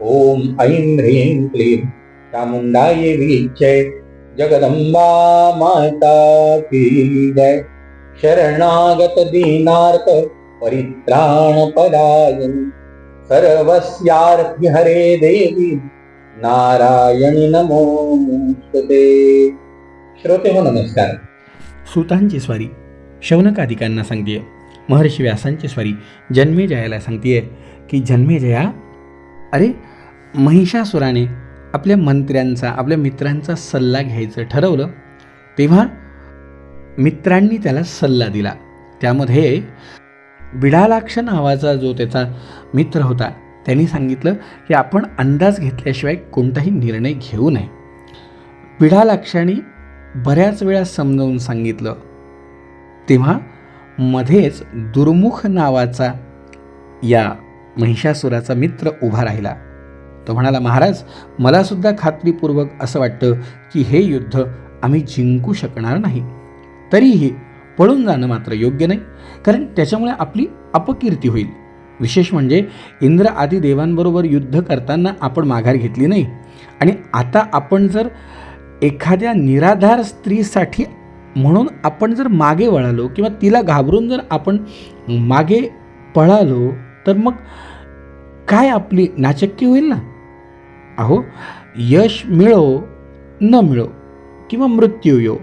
ॐ ऐं ह्रीं क्लीं चामुंडाय वीक्षे जगदंबा माता की जय। शरणागत दीनार्थ परित्राण पदायन हरे देवी नारायणी नमोस्तुते श्रोते हो नमस्कार। सुतांची स्वारी शौनकादिकांना सांगतेय महर्षी व्यासांची स्वारी जन्मेजयाला सांगतेय की जन्मेजया अरे महिषासुराने आपल्या मंत्र्यांचा आपल्या मित्रांचा सल्ला घ्यायचं ठरवलं तेव्हा मित्रांनी त्याला सल्ला दिला. त्यामध्ये बिडालाक्ष नावाचा जो त्याचा मित्र होता त्यांनी सांगितलं की आपण अंदाज घेतल्याशिवाय कोणताही निर्णय घेऊ नये. बिडालाक्षाने बऱ्याच वेळा समजावून सांगितलं. तेव्हा मध्येच दुर्मुख नावाचा या महिषासुराचा मित्र उभा राहिला. तो म्हणाला महाराज मलासुद्धा खात्रीपूर्वक असं वाटतं की हे युद्ध आम्ही जिंकू शकणार नाही. तरीही पळून जाणं मात्र योग्य नाही कारण त्याच्यामुळे आपली अपकीर्ती होईल. विशेष म्हणजे इंद्र आदी देवांबरोबर युद्ध करताना आपण माघार घेतली नाही. आणि आता आपण जर एखाद्या निराधार स्त्रीसाठी म्हणून आपण जर मागे वळालो किंवा तिला घाबरून जर आपण मागे पळालो तर मग काय आपली नाचक्की होईल ना? अहो यश मिळो न मिळो किंवा मृत्यू येऊ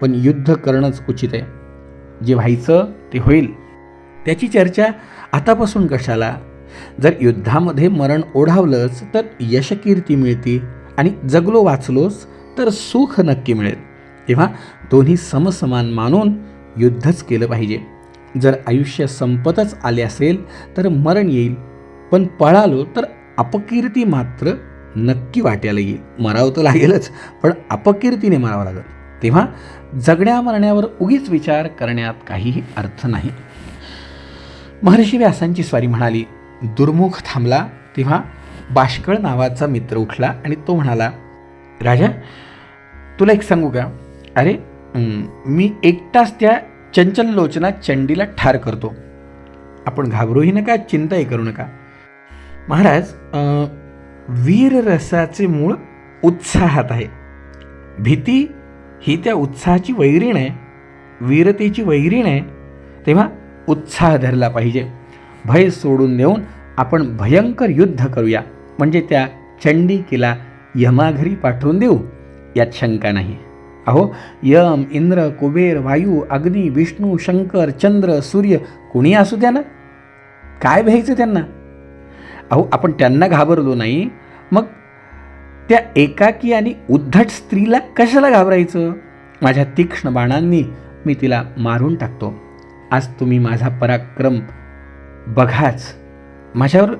पण युद्ध करणंच उचित आहे. जे व्हायचं ते होईल. त्याची चर्चा आतापासून कशाला? जर युद्धामध्ये मरण ओढावलंच तर यशकीर्ती मिळते आणि जगलो वाचलोच तर सुख नक्की मिळेल. तेव्हा दोन्ही समसमान मानून युद्धच केलं पाहिजे. जर आयुष्य संपतच आले असेल तर मरण येईल. पण पळालो तर अपकीर्ती मात्र नक्की वाट्याला येईल. मरावं तर लागेलच पण अपकीर्तीने मरावं लागेल. तेव्हा जगण्या मरण्यावर उगीच विचार करण्यात काहीही अर्थ नाही. महर्षी व्यासांची स्वारी म्हणाली दुर्मुख थांबला. तेव्हा बाष्कळ नावाचा मित्र उठला आणि तो म्हणाला राजा तुला एक सांगू का? अरे मी एकटाच त्या चंचल लोचना चंडीला ठार करतो. आपण घाबरूही नका चिंताही करू नका. महाराज वीररसाचे वीर रसाचे मूळ उत्साहात आहे. भीती ही त्या उत्साहाची वैरीण आहे. वीरतेची वैरीण आहे. तेव्हा उत्साह धरला पाहिजे. भय सोडून देऊन आपण भयंकर युद्ध करूया. म्हणजे त्या चंडिकेला यमाघरी पाठवून देऊ. यात शंका नाही. अहो यम इंद्र कुबेर वायू अग्नी विष्णू शंकर चंद्र सूर्य कुणी असू द्या ना? काय भ्यायचं त्यांना? अहो आपण त्यांना घाबरलो नाही. मग त्या एकाकी आणि उद्धट स्त्रीला कशाला घाबरायचं? माझ्या तीक्ष्ण बाणांनी मी तिला मारून टाकतो. आज तुम्ही माझा पराक्रम बघाच. माझ्यावर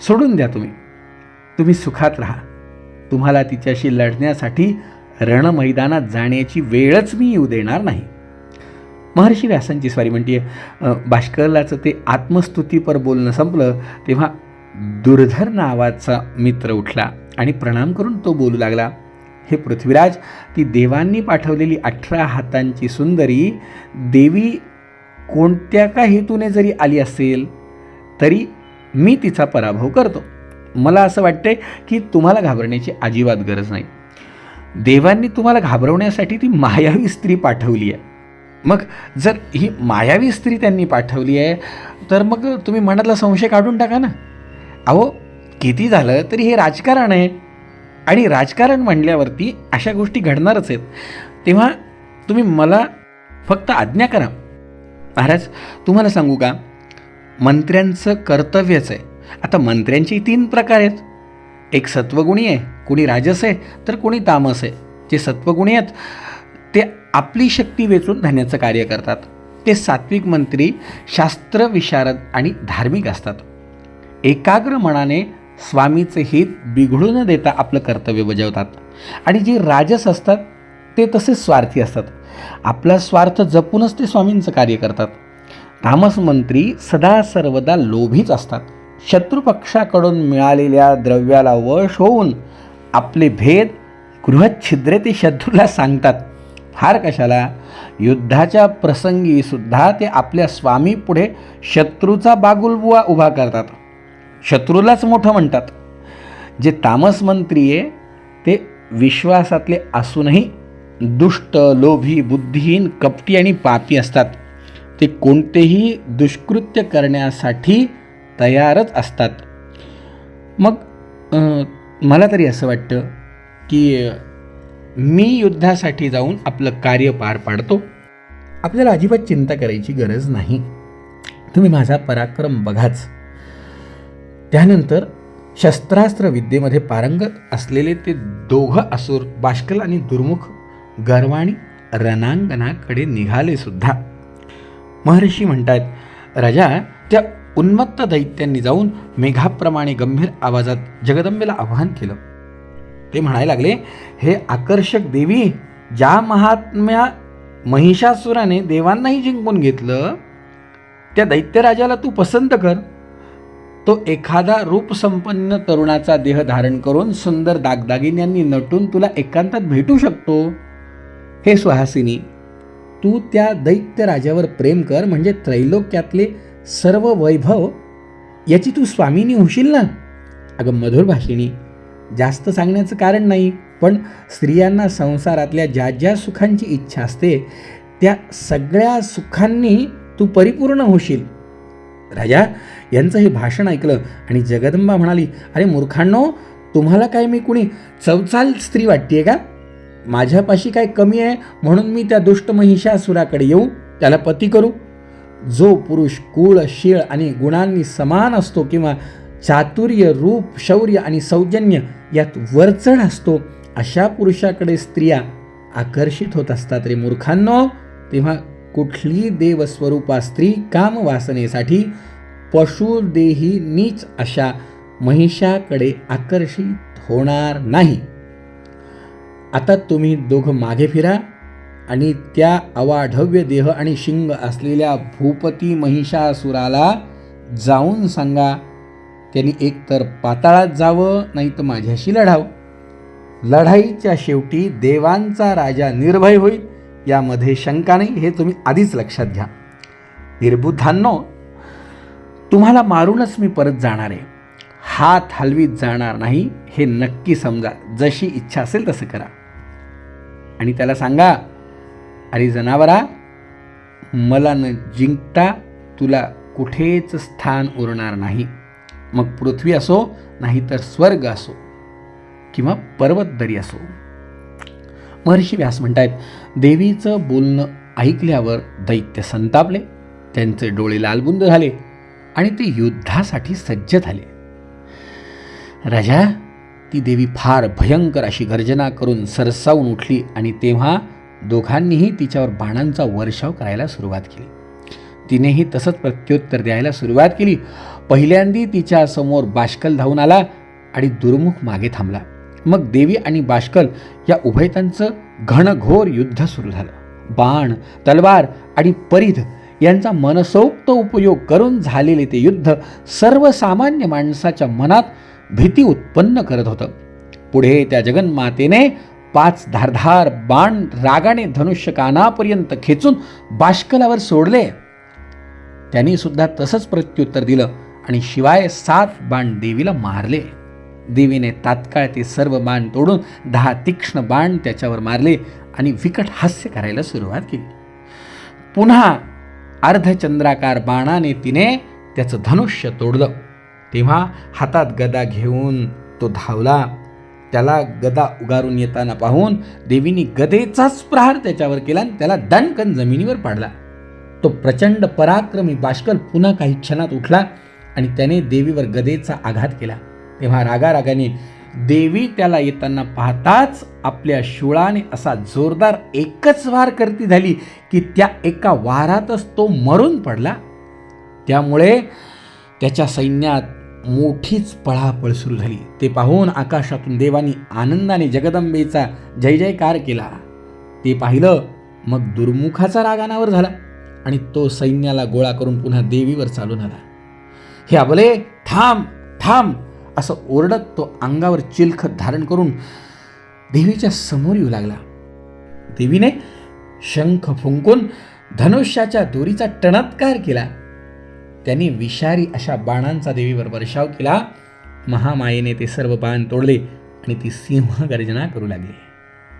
सोडून द्या तुम्ही. तुम्ही सुखात राहा. तुम्हाला तिच्याशी लढण्यासाठी रणमैदानात जाण्याची वेळच मी येऊ देणार नाही. महर्षी व्यासांची स्वारी म्हणते भाष्करलाचं ते आत्मस्तुतीपर बोलणं संपलं तेव्हा दुर्धर नावाचा मित्र उठला आणि प्रणाम करून तो बोलू लागला हे पृथ्वीराज ती देवांनी पाठवलेली अठरा हातांची सुंदरी देवी कोणत्या का हेतूने जरी आली असेल तरी मी तिचा पराभव करतो. मला असं वाटते की तुम्हाला घाबरण्याची अजिबात गरज नाही. देवांनी तुम्हाला घाबरवण्यासाठी ती मायावी स्त्री पाठवली आहे. मग जर ही मायावी स्त्री त्यांनी पाठवली आहे तर मग तुम्ही मनातला संशय काढून टाका ना. अहो किती झालं तरी हे राजकारण आहे. आणि राजकारण म्हणल्यावरती अशा गोष्टी घडणारच आहेत. तेव्हा तुम्ही मला फक्त आज्ञा करा. महाराज तुम्हाला सांगू का? मंत्र्यांचं कर्तव्यच आहे. आता मंत्र्यांचे तीन प्रकार आहेत. एक सत्वगुणी आहे कुणी राजस आहे तर कोणी तामस आहे. जे सत्वगुणी आहेत ते आपली शक्ती वेचून धन्याचं कार्य करतात. ते सात्विक मंत्री शास्त्र विशारद आणि धार्मिक असतात. एकाग्र मनाने स्वामीचे हित बिघडू न देता आपलं कर्तव्य बजावतात. आणि जे राजस असतात ते तसेच स्वार्थी असतात. आपला स्वार्थ जपूनच ते स्वामींचं कार्य करतात. तामस मंत्री सदा सर्वदा लोभीच असतात. शत्रुपक्षाकडून मिळालेल्या द्रव्याला वश होऊन आपले भेद गृहच्छिद्रे ते शत्रूला सांगतात. फार कशाला? युद्धाच्या प्रसंगीसुद्धा ते आपल्या स्वामीपुढे शत्रूचा बागुलबुवा उभा करतात. शत्रूलाच मोठं म्हणतात. जे तामस मंत्री आहे ते विश्वासातले असूनही दुष्ट लोभी बुद्धिहीन कपटी आणि पापी असतात. ते कोणतेही दुष्कृत्य करण्यासाठी तयारच असतात. मग मला तरी असं वाटतं की मी युद्धासाठी जाऊन आपलं कार्य पार पाडतो. आपल्याला अजिबात चिंता करायची गरज नाही. तुम्ही माझा पराक्रम बघाच. त्यानंतर शस्त्रास्त्र विद्येमध्ये पारंगत असलेले ते दोघं असुर बाष्कल आणि दुर्मुख गर्वाणी रणांगणाकडे निघाले सुद्धा. महर्षी म्हणतात राजा त्या उन्मत्त दैत्यांनी जाऊन मेघाप्रमाणे गंभीर आवाजात जगदंबेला आवाहन केलं. ते म्हणायला लागले हे आकर्षक देवी ज्या महात्म्या महिषासुराने देवांनाही जिंकून घेतलं त्या दैत्यराजाला तू पसंत कर. तो एखादा रूपसंपन्न तरुणाचा देह धारण करून सुंदर दागदागिन्यांनी नटून तुला एकांतात भेटू शकतो. हे सुहासिनी तू त्या दैत्य राजावर प्रेम कर म्हणजे त्रैलोक्यातले सर्व वैभव याची तू स्वामिनी होशील ना? अगं मधुर भाषिणी जास्त सांगण्याचं कारण नाही पण स्त्रियांना संसारातल्या ज्या ज्या सुखांची इच्छा असते त्या सगळ्या सुखांनी तू परिपूर्ण होशील. राजा यांचं हे भाषण ऐकलं आणि जगदंबा म्हणाली अरे मूर्खांनो तुम्हाला काय मी कुणी चवचाल स्त्री वाटते का? माझ्यापाशी काय कमी आहे म्हणून मी त्या दुष्ट महिषासुराकडे येऊ त्याला पती करू? जो पुरुष कुळ शीळ आणि गुणांनी समान असतो किंवा चातुर्य रूप शौर्य आणि सौजन्य यात वरचढ असतो अशा पुरुषाकडे स्त्रिया आकर्षित होत असतात रे मूर्खांनो. तेव्हा कुठली देवस्वरूपा स्त्री कामवासनेसाठी पशुदेही नीच अशा महिषाकडे आकर्षित होणार नाही. आता तुम्ही दोघं मागे फिरा आणि त्या अवाढव्य देह आणि शिंग असलेल्या भूपती महिषासुराला जाऊन सांगा त्यांनी एकतर पाताळात जावं नाही तर माझ्याशी लढावं. लढाईच्या शेवटी देवांचा राजा निर्भय होईल. यामध्ये शंका नाही हे तुम्ही आधीच लक्षात घ्या. निर्बुद्धांनो तुम्हाला मारूनच मी परत जाणार आहे. हात हलवीत जाणार नाही हे नक्की समजा. जशी इच्छा असेल तसं करा. आणि त्याला सांगा अरे जनावरा मला न जिंकता तुला कुठेच स्थान उरणार नाही. मग पृथ्वी असो नाहीतर स्वर्ग असो किंवा पर्वतदरी असो. महर्षी व्यास म्हणतायत देवीचं बोलणं ऐकल्यावर दैत्य संतापले त्यांचे डोळे लालबुंद झाले आणि ते युद्धासाठी सज्ज झाले. राजा ती देवी फार भयंकर अशी गर्जना करून सरसावून उठली आणि तेव्हा दोघांनीही तिच्यावर बाणांचा वर्षाव करायला सुरुवात केली. तिनेही तसंच प्रत्युत्तर द्यायला सुरुवात केली. पहिल्यांदी तिच्या समोर बाष्कल धावून आला आणि दुर्मुख मागे थांबला. मग देवी आणि बाष्कल या उभयतांचं घनघोर युद्ध सुरू झालं. बाण तलवार आणि परिध यांचा मनसोक्त उपयोग करून झालेले ते युद्ध सर्वसामान्य माणसाच्या मनात भीती उत्पन्न करत होतं. पुढे त्या जगन्मातेने पाच धारधार बाण रागाने धनुष्य कानापर्यंत खेचून बाष्कलावर सोडले. त्यांनी सुद्धा तसंच प्रत्युत्तर दिलं आणि शिवाय सात बाण देवीला मारले. देवीने तात्काळ ते सर्व बाण तोडून दहा तीक्ष्ण बाण त्याच्यावर मारले आणि विकट हास्य करायला सुरुवात केली. पुन्हा अर्धचंद्राकार बाणाने तिने त्याचं धनुष्य तोडलं. तेव्हा हातात गदा घेऊन तो धावला. त्याला गदा उगारून येताना पाहून देवीने गदेचाच प्रहार त्याच्यावर केला आणि त्याला दणकन जमिनीवर पाडला. तो प्रचंड पराक्रमी बाष्कल पुन्हा काही क्षणात उठला आणि त्याने देवीवर गदेचा आघात केला. तेव्हा रागारागाने देवी त्याला येताना पाहताच आपल्या शुळाने असा जोरदार एकच वार करती झाली की त्या एका वारातच तो मरून पडला. त्यामुळे त्याच्या सैन्यात मोठीच पळापळ सुरू झाली. ते पाहून आकाशातून देवानी आनंदाने जगदंबेचा जय जयकार केला. ते पाहिलं मग दुर्मुखाचा रागानावर झाला आणि तो सैन्याला गोळा करून पुन्हा देवीवर चालून आला. हे आबले थांब थांब असं ओरडत तो अंगावर चिलखत धारण करून देवीच्या समोर येऊ लागला. देवीने शंख फुंकून धनुष्याच्या दोरीचा टणत्कार केला. त्यांनी विषारी अशा बाणांचा देवीवर वर्षाव केला. महामायेने ते सर्व बाण तोडले आणि ती सिंह गर्जना करू लागली.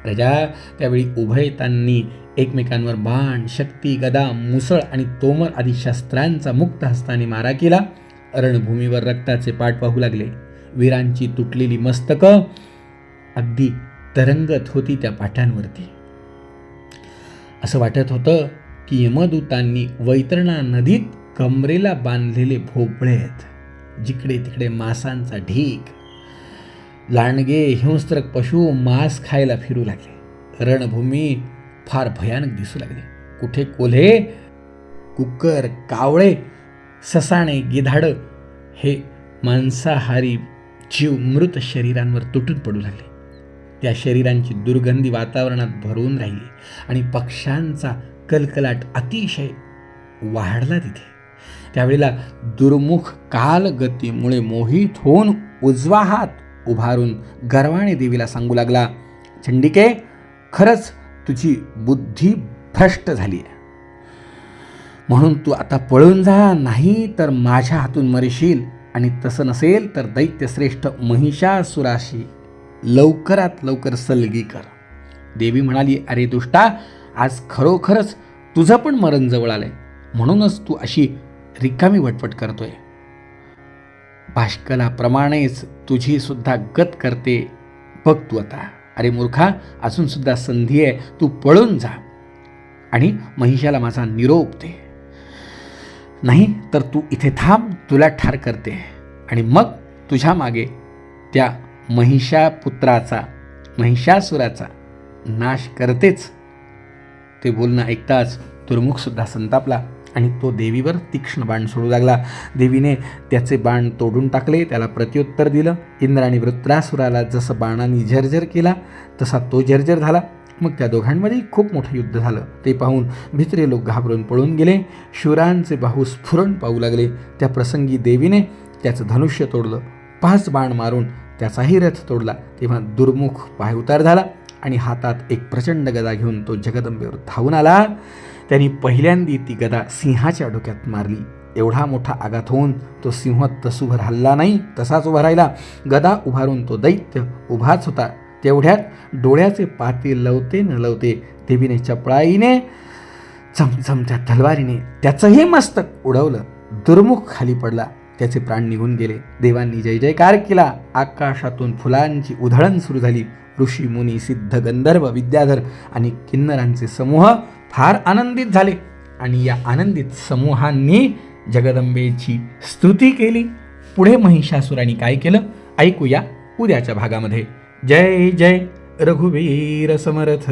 प्रजा त्यावेळी उभयतांनी एकमेकांवर बाण शक्ती गदा मुसळ आणि तोमर आदी शस्त्रांचा मुक्त हस्ताने मारा केला. रणभूमीवर रक्ताचे पाठ वाहू लागले. वीरांची तुटलेली मस्तकं अगदी तरंगत होती त्या पाठांवरती. असं वाटत होतं की यमदूतांनी वैतरणा नदीत कमरेला बांधलेले भोपळे आहेत जिकडे तिकडे मासांचा ढीक लांडगे हिंस्त्रक पशु मांस खायला फिरू लागले. रणभूमी फार भयानक दिसू लागली. कुठे कोल्हे कुकर कावळे ससाणे गिधाडं हे मांसाहारी जीव मृत शरीरांवर तुटून पडू लागले. त्या शरीरांची दुर्गंधी वातावरणात भरून राहिली आणि पक्ष्यांचा कलकलाट अतिशय वाढला तिथे. त्यावेळेला दुर्मुख कालगतीमुळे मोहित होऊन उजवा हात उभारून गर्वाने देवीला सांगू लागला चंडिके खरंच तुझी बुद्धी भ्रष्ट झाली आहे म्हणून तू आता पळून जा नाही तर माझ्या हातून मरशील. आणि तसं नसेल तर दैत्यश्रेष्ठ महिषासुराशी लवकरात लवकर सलगी कर. देवी म्हणाली अरे दुष्टा आज खरोखरच तुझं पण मरण जवळ आलंय. म्हणूनच तू अशी रिकामी वटवट करतोय. भाष्कलाप्रमाणेच तुझी सुद्धा गत करते. बघ तू आता. अरे मूर्खा अजून सुद्धा संधी आहे. तू पळून जा. आणि महिषाला माझा निरोप दे. नाही तर तू इथे थांब तुला ठार करते. आणि मग तुझ्या मागे त्या महिषापुत्राचा महिषासुराचा नाश करतेच. ते बोलणं ऐकताच दुर्मुखसुद्धा संतापला आणि तो देवीवर तीक्ष्ण बाण सोडू लागला. देवीने त्याचे बाण तोडून टाकले त्याला प्रत्युत्तर दिलं. इंद्राने वृत्रासुराला जसं बाणांनी झरझर केला तसा तो झरझर झाला. मग त्या दोघांमध्ये खूप मोठं युद्ध झालं. ते पाहून भित्रे लोक घाबरून पळून गेले. शिवरायांचे बाहू स्फुरण पाहू लागले. त्या प्रसंगी देवीने त्याचं धनुष्य तोडलं. पाच बाण मारून त्याचाही रथ तोडला. तेव्हा दुर्मुख पायउतार झाला आणि हातात एक प्रचंड गदा घेऊन तो जगदंबेवर धावून आला. त्यांनी पहिल्यांदी ती गदा सिंहाच्या डोक्यात मारली. एवढा मोठा आघात होऊन तो सिंह तसूभर हल्ला नाही तसाच उभा राहिला. गदा उभारून तो दैत्य उभाच होता. तेवढ्यात डोळ्याचे पाते लवते न लवते देवीने चपळाईने चमचमच्या तलवारीने त्याचंही मस्तक उडवलं. दुर्मुख खाली पडला. त्याचे प्राण निघून गेले. देवांनी जय जयकार केला. आकाशातून फुलांची उधळण सुरू झाली. ऋषी मुनी सिद्ध गंधर्व विद्याधर आणि किन्नरांचे समूह फार आनंदित झाले. आणि या आनंदित समूहांनी जगदंबेची स्तुती केली. पुढे महिषासुराने काय केलं? ऐकूया उद्याच्या भागामध्ये. जय जय रघुवीर समर्थ।